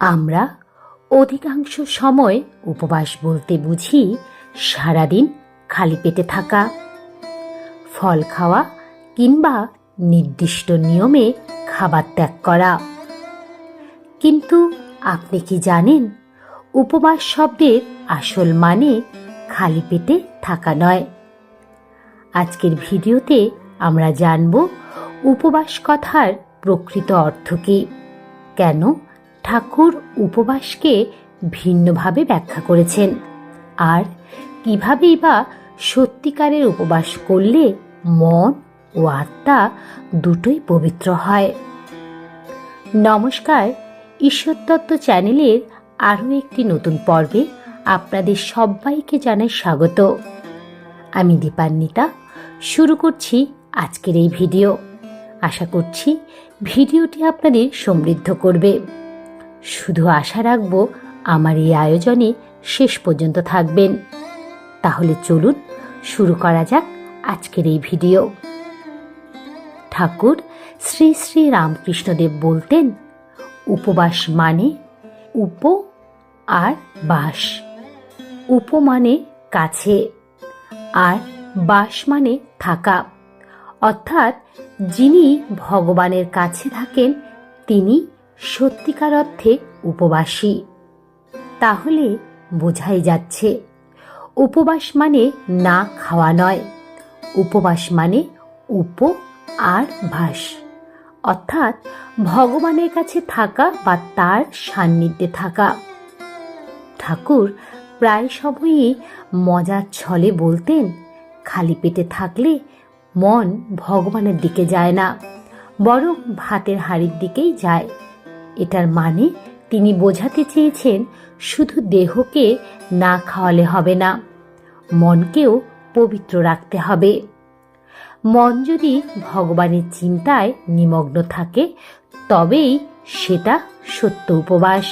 আমরা অধিকাংশ সময় উপবাস বলতে বুঝি সারাদিন খালি পেটে থাকা, ফল খাওয়া কিংবা নির্দিষ্ট নিয়মে খাবার ত্যাগ করা। কিন্তু আপনি কি জানেন, উপবাস শব্দের আসল মানে খালি পেটে থাকা নয়। আজকের ভিডিওতে আমরা জানব উপবাস কথার প্রকৃত অর্থ কী। কেন? ঠাকুর উপবাসকে ভিন্নভাবে ব্যাখ্যা করেছেন। আর কিভাবেই বা সত্যিকারের উপবাস করলে মন ও আত্মা দুটোই পবিত্র হয়। নমস্কার ঈশ্বরতত্ত্ব চ্যানেলের আরও একটি নতুন পর্বে আপনাদের সবাইকে জানাই স্বাগত। আমি দীপান্বিতা, শুরু করছি আজকের এই ভিডিও। আশা করছি ভিডিওটি আপনাদের সমৃদ্ধ করবে। শুধু আশা রাখব আমার এই আয়োজনে শেষ পর্যন্ত থাকবেন। তাহলে চলুন শুরু করা যাক আজকের এই ভিডিও। ঠাকুর শ্রী শ্রী রামকৃষ্ণদেব বলতেন, উপবাস মানে উপ আর বাস। উপ মানে কাছে, আর বাস মানে থাকা। অর্থাৎ যিনি ভগবানের কাছে থাকেন, তিনি সত্যিকার অর্থে উপবাসী। তাহলে বোঝাই যাচ্ছে, উপবাস মানে না খাওয়া নয়। উপবাস মানে উপ আর ভাস। অর্থাৎ ভগবানের কাছে থাকা বা তার সান্নিধ্যে থাকা। ঠাকুর প্রায় সময়ই মজার ছলে বলতেন, খালি পেটে থাকলে মন ভগবানের দিকে যায় না, বরং ভাতের হাড়ির দিকেই যায়। এটার মানে তিনি বোঝাতে চেয়েছেন শুধু দেহকে না খাওয়ালে হবে না, মনকেও পবিত্র রাখতে হবে। মন যদি ভগবানের চিন্তায় নিমগ্ন থাকে, তবেই সেটা সত্য উপবাস।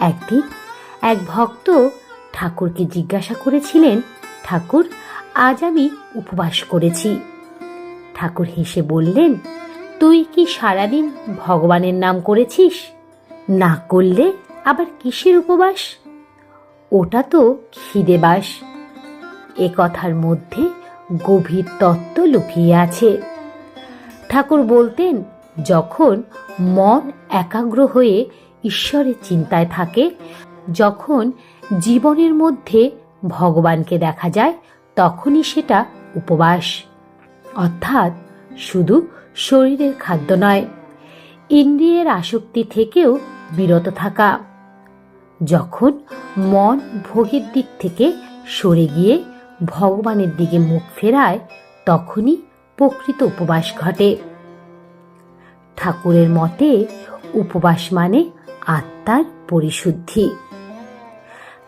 একদিন এক ভক্ত ঠাকুরকে জিজ্ঞাসা করেছিলেন, ঠাকুর, আজ আমি উপবাস করেছি। ঠাকুর হেসে বললেন তুই কি সারাদিন ভগবানের নাম করেছিস? না করলে আবার কিসের উপবাস? ওটা তো খিদে বাস। এ কথার মধ্যে গভীর তত্ত্ব লুকিয়ে আছে। ঠাকুর বলতেন, যখন মন একাগ্র হয়ে ঈশ্বরের চিন্তায় থাকে, যখন জীবনের মধ্যে ভগবানকে দেখা যায়, তখনই সেটা উপবাস। অর্থাৎ শুধু শরীরের খাদ্য নয়, ইন্দ্রিয়ের আসক্তি থেকেও বিরত থাকা। যখন মন ভোগের দিক থেকে সরে গিয়ে ভগবানের দিকে মুখ ফেরায়, তখনই প্রকৃত উপবাস ঘটে। ঠাকুরের মতে, উপবাস মানে আত্মার পরিশুদ্ধি।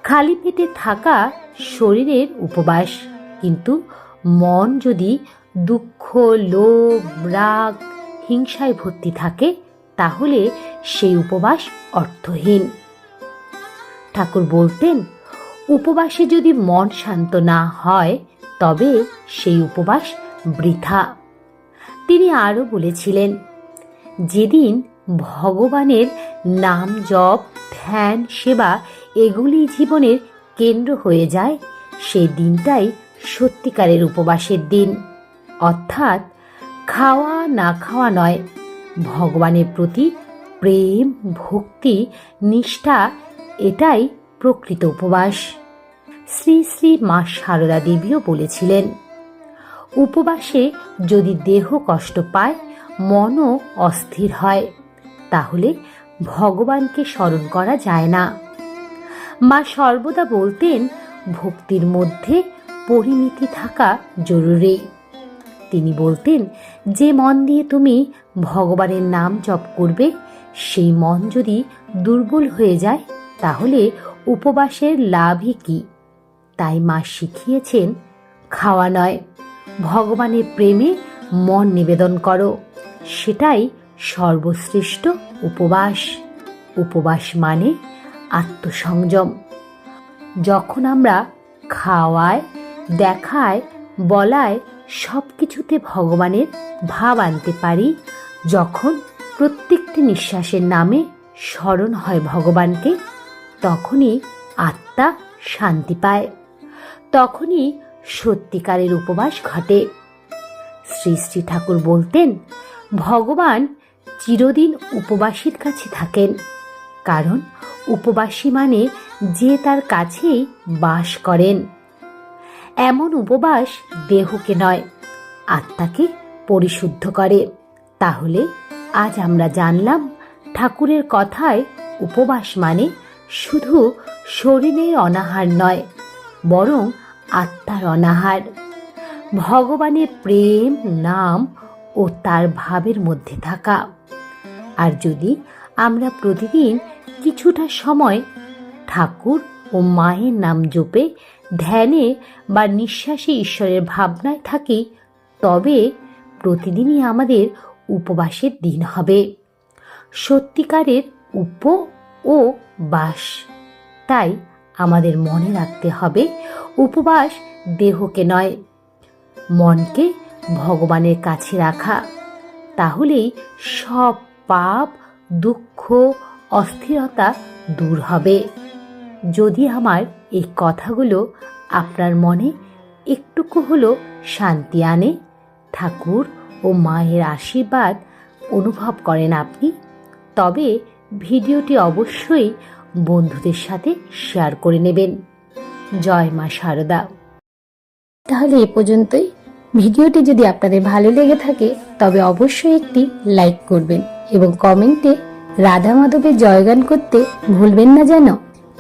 খালি পেটে থাকা শরীরের উপবাস, কিন্তু মন যদি দুঃখ, লোভ, রাগ, হিংসায় ভর্তি থাকে, তাহলে সেই উপবাস অর্থহীন। ঠাকুর বলতেন, উপবাসে যদি মন শান্ত না হয়, তবে সেই উপবাস বৃথা। তিনি আরও বলেছিলেন, যেদিন ভগবানের নাম জপ, ধ্যান, সেবা এগুলি জীবনের কেন্দ্র হয়ে যায়, সেই দিনটাই সত্যিকারের উপবাসের দিন। অর্থাৎ খাওয়া না খাওয়া নয়, ভগবানের প্রতি প্রেম, ভক্তি, নিষ্ঠা, এটাই প্রকৃত উপবাস। শ্রী শ্রী মা সারদা দেবীও বলেছিলেন, উপবাসে যদি দেহ কষ্ট পায়, মনও অস্থির হয়, তাহলে ভগবানকে স্মরণ করা যায় না। মা সর্বদা বলতেন, ভক্তির মধ্যে পরিমিতি থাকা জরুরি। তিনি বলতেন, যে মন দিয়ে তুমি ভগবানের নাম জপ করবে, সেই মন যদি দুর্বল হয়ে যায়, তাহলে উপবাসের লাভই কি? তাই মা শিখিয়েছেন, খাওয়া নয়, ভগবানের প্রেমে মন নিবেদন করো, সেটাই সর্বশ্রেষ্ঠ উপবাস। উপবাস মানে আত্মসংযম। যখন আমরা খাওয়ায়, দেখায়, বলায় সব কিছুতে ভগবানের ভাব আনতে পারি যখন প্রত্যেকটি নিঃশ্বাসের নামে স্মরণ হয় ভগবানকে, তখনই আত্মা শান্তি পায়। তখনই সত্যিকারের উপবাস ঘটে। শ্রী শ্রী ঠাকুর বলতেন, ভগবান চিরদিন উপবাসীর কাছে থাকেন, কারণ উপবাসী মানে যে তার কাছেই বাস করেন। এমন উপবাস দেহকে নয়, আত্মাকে পরিশুদ্ধ করে। তাহলে আজ আমরা জানলাম ঠাকুরের কথায় উপবাস মানে শুধু শরীরের অনাহার নয়, বরং আত্মার অনাহার। ভগবানের প্রেম, নাম ও তার ভাবের মধ্যে থাকা। আর যদি আমরা প্রতিদিন কিছুটা সময় ঠাকুর ও মায়ের নাম জপে ধ্যানে বা নিঃশ্বাসে ঈশ্বরের ভাবনায় থাকি, তবে প্রতিদিনই আমাদের উপবাসের দিন হবে। সত্যিকারের উপ ও বাস। তাই আমাদের মনে রাখতে হবে, উপবাস দেহকে নয়, মনকে ভগবানের কাছে রাখা। তাহলেই সব পাপ, দুঃখ, অস্থিরতা দূর হবে। যদি আমার এই কথাগুলো আপনার মনে একটুকু হলো শান্তি আনে, ঠাকুর ও মায়ের আশীর্বাদ অনুভব করেন আপনি, তবে ভিডিওটি অবশ্যই বন্ধুদের সাথে শেয়ার করে নেবেন। জয় মা শারদা তাহলে এ পর্যন্তই। ভিডিওটি যদি আপনাদের ভালো লেগে থাকে, তবে অবশ্যই একটি লাইক করবেন এবং কমেন্টে রাধা মাধবের জয়গান করতে ভুলবেন না যেন।